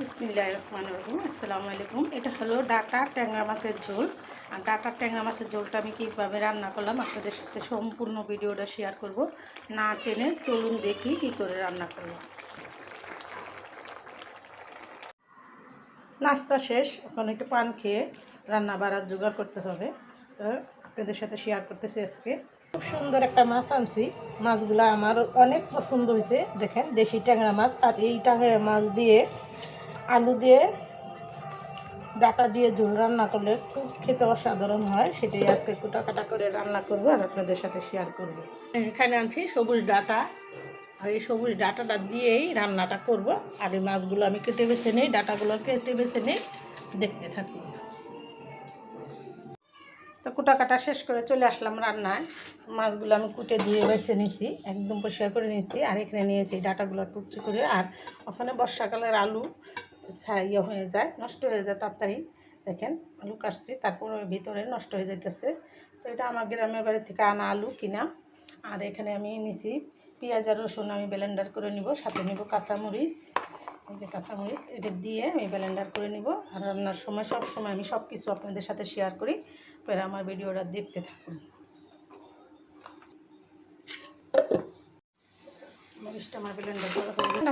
বিসমিল্লাহ রহমান রহিম আসসালামু আলাইকুম। এটা হলো ডাটা ট্যাংরা মাছের ঝোল। আর ডাটা ট্যাংরা মাছের ঝোলটা আমি কীভাবে রান্না করলাম আপনাদের সাথে সম্পূর্ণ ভিডিওটা শেয়ার করব। না টেনে চলুন দেখি কী করে রান্না করব। নাস্তা শেষ। এখন একটু পান খেয়ে রান্না বাড়ার জোগাড় করতে হবে। তো আপনাদের সাথে শেয়ার করতেছি আজকে। খুব সুন্দর একটা মাছ আনছি। মাছগুলো আমার অনেক পছন্দ হয়েছে। দেখেন, দেশি ট্যাংরা মাছ। আর এই ট্যাংরা মাছ দিয়ে আলু দিয়ে ডাটা দিয়ে ঝোল রান্না করলে খুব খেতে অসাধারণ হয়, সেটাই আজকে কুটা কাটা করে রান্না করব আর আপনাদের সাথে শেয়ার করব। এখানে আনছি সবুজ ডাটা, আর এই সবুজ ডাটাটা দিয়েই রান্নাটা করব, আর এই মাছগুলো আমি কেটে বেছে নিই, ডাটাগুলো কেটে বেছে নিই, দেখতে থাকি তো কুটা কাটা শেষ করে চলে আসলাম রান্নায়। মাছগুলো আমি কুটে দিয়ে বেছে নিছি, একদম পরিষ্কার করে নিয়েছি আর এখানে নিয়েছি ডাটাগুলো টুকচি করে, আর ওখানে বর্ষাকালের আলু ইয়ে হয়ে যায়, নষ্ট হয়ে যায় তাড়াতাড়ি। দেখেন, আলু কাটছি, তারপর ভিতরে নষ্ট হয়ে যাইতেছে। তো এটা আমার গ্রামের বাড়ি থেকে আনা আলু কিনা। আর এখানে আমি নিছি পেঁয়াজ আর রসুন, আমি ব্লেন্ডার করে নিব, সাথে নিব কাঁচামরিচ। এই যে কাঁচামরিচ, এটা দিয়ে আমি ব্লেন্ডার করে নিব। আর রান্নার সময়, সব সময় আমি সব কিছু আপনাদের সাথে শেয়ার করি। পরে আমার ভিডিওটা দেখতে থাকুন।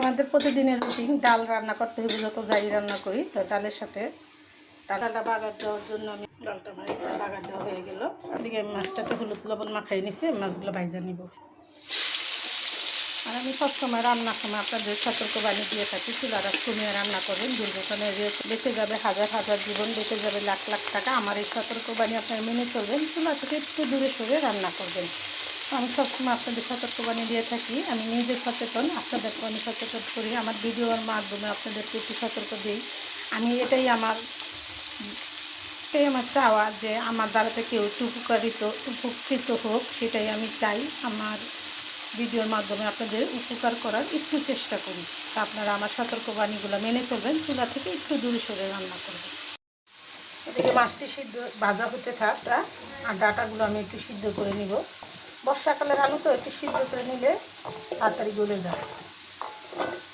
আমাদের প্রতিদিনের রুটিন ডাল রান্না করতে হবে যত যাই রান্না করি, তো ডালের সাথে ডালটা বাগার দেওয়ার জন্য আমি ডালটা আমার বাগার দেওয়া হয়ে গেল। এদিকে মাছটাতে হলুদ লবণ মাখাই নিছি, মাছগুলো ভাইজা নিব। আর আমি সবসময় রান্নার সময় আপনাদের সতর্ক বাণী দিয়ে থাকি, চুলারা কমিয়ে রান্না করবেন দুর্ঘটনায় বেঁচে যাবে, হাজার হাজার জীবন বেঁচে যাবে, লাখ লাখ টাকা, আমার এই সতর্ক বাণী আপনারা মেনে চলবেন, চুলা থেকে একটু দূরে সরে রান্না করবেন। আমি সবসময় আপনাদের সতর্ক সতর্কবাণী দিয়ে থাকি। আমি নিজে সচেতন আপনাদেরকে আমি সচেতন করি, আমার ভিডিওর মাধ্যমে আপনাদেরকে একটু সতর্ক দিই। আমি এটাই আমার এটাই আমার চাওয়া যে আমার কেউ একটু উপকারিত, উপকৃত হোক, সেটাই আমি চাই। আমার ভিডিওর মাধ্যমে আপনাদের উপকার করার একটু চেষ্টা করি। তা আপনারা আমার সতর্কবাণীগুলো মেনে চলবেন, চুলা থেকে একটু দূরে সরে রান্না করবেন। এদিকে মাছটি সিদ্ধ, ভাজা হতে থাক। আর ডাটাগুলো আমি একটু সিদ্ধ করে নিব। বর্ষাকালের আলু তো একটু সিদ্ধ করে নিলে তাড়াতাড়ি গলে যায়।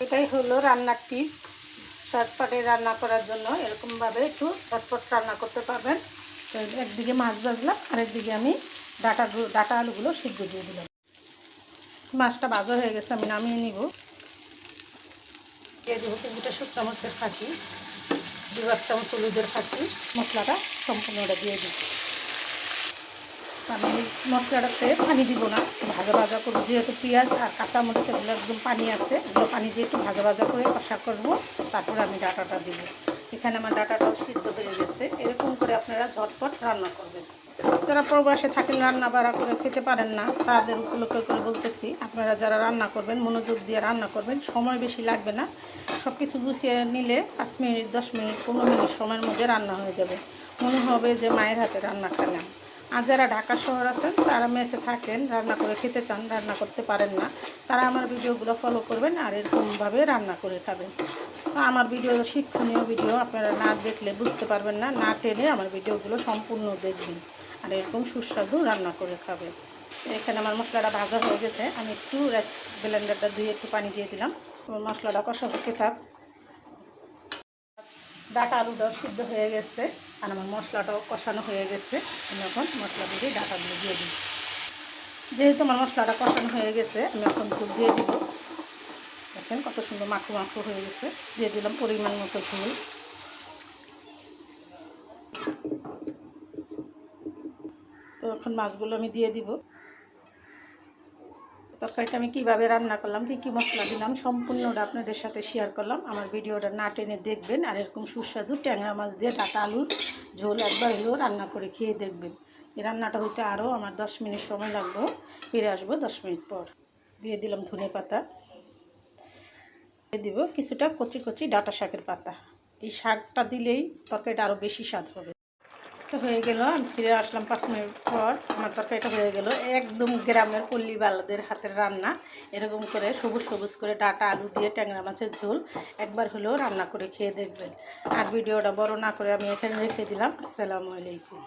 এটাই হলো রান্নার টিপস চটপটে রান্না করার জন্য এরকমভাবে একটু চটপট রান্না করতে পারবেন। একদিকে মাছ ভাজলাম আর একদিকে আমি ডাটা ডাটা আলুগুলো সিদ্ধ দিয়ে দিলাম। মাছটা ভাজা হয়ে গেছে, আমি নামিয়ে নিব। দিয়ে দেবো তিনটা শুক চামচের ফাঁকি দু এক চামচ হলুদের ফাঁকি, মশলাটা সম্পূর্ণটা দিয়ে আমি মশলাটাতে পানি দিব না ভাজা ভাজা করব। যেহেতু পেঁয়াজ আর কাঁচামরিচ এগুলো একদম পানি আছে, এগুলো পানি দিয়ে একটু ভাজা ভাজা করে কষা করব, তারপরে আমি ডাটাটা দিব। এখানে আমার ডাটাটাও সিদ্ধ হয়ে গেছে, এরকম করে আপনারা ঝটপট রান্না করবেন। যারা প্রবাসে থাকেন, রান্না বাড়া করে খেতে পারেন না, তাদের উপলক্ষ করে বলতেছি, আপনারা যারা রান্না করবেন, মনোযোগ দিয়ে রান্না করবেন, সময় বেশি লাগবে না। সব কিছু গুছিয়ে নিলে পাঁচ মিনিট, দশ মিনিট, পনেরো মিনিট সময়ের মধ্যে রান্না হয়ে যাবে। মনে হবে যে মায়ের হাতে রান্না খেলাম আর যারা ঢাকা শহর আছেন, তারা মেসে থাকেন, রান্না করে খেতে চান, রান্না করতে পারেন না। তারা আমার ভিডিওগুলো ফলো করবেন আর এরকমভাবে রান্না করে খাবেন। আমার ভিডিও শিক্ষণীয় ভিডিও, আপনারা না দেখলে বুঝতে পারবেন না না টেনে আমার ভিডিওগুলো সম্পূর্ণ দেখবেন। আর এরকম সুস্বাদু রান্না করে খাবেন। এখানে আমার মশলাটা ভাজা হয়ে গেছে। আমি একটু ব্লেন্ডারটা ধুয়ে একটু পানি দিয়ে দিলাম। মশলাটা কষা হতে থাক। ডাটা আলুটাও সিদ্ধ হয়ে গেছে আর আমার মশলাটাও কষানো হয়ে গেছে। আমি এখন মশলা দিয়ে ডাটাগুলো দিয়ে দিই। যেহেতু আমার মশলাটা কষানো হয়ে গেছে, আমি এখন ঝুল দিয়ে দিব। দেখেন কত সুন্দর মাখু মাখু হয়ে গেছে। দিয়ে দিলাম পরিমাণ মতো ঝুল। তো এখন মাছগুলো আমি দিয়ে দিব। তরকারিটা আমি কীভাবে রান্না করলাম, কী কী মশলা দিলাম, সম্পূর্ণটা আপনাদের সাথে শেয়ার করলাম। আমার ভিডিওটা না টেনে দেখবেন আর এরকম সুস্বাদু ট্যাংরা মাছ দিয়ে ডাটা আলুর ঝোল একবার হলেও রান্না করে খেয়ে দেখবেন। এই রান্নাটা হইতে আরও আমার দশ মিনিট সময় লাগবে। ফিরে আসব দশ মিনিট পর। দিয়ে দিলাম ধনে পাতা। দিয়ে দিব কিছুটা কচি কচি ডাটা শাকের পাতা। এই শাকটা দিলেই তরকারিটা আরও বেশি স্বাদ হবে। তো হয়ে গেল, আমি ফিরে আসলাম পাঁচ মিনিট পর। আমার তরকারি তরকারিটা হয়ে গেল। একদম গ্রামের পল্লী বালাদের হাতের রান্না। এরকম করে সবুজ সবুজ করে ডাটা, আলু দিয়ে ট্যাংরা মাছের ঝোল একবার হলেও রান্না করে খেয়ে দেখবেন। আর ভিডিওটা বড় না করে আমি এখানে রেখে দিলাম। আসসালামু আলাইকুম।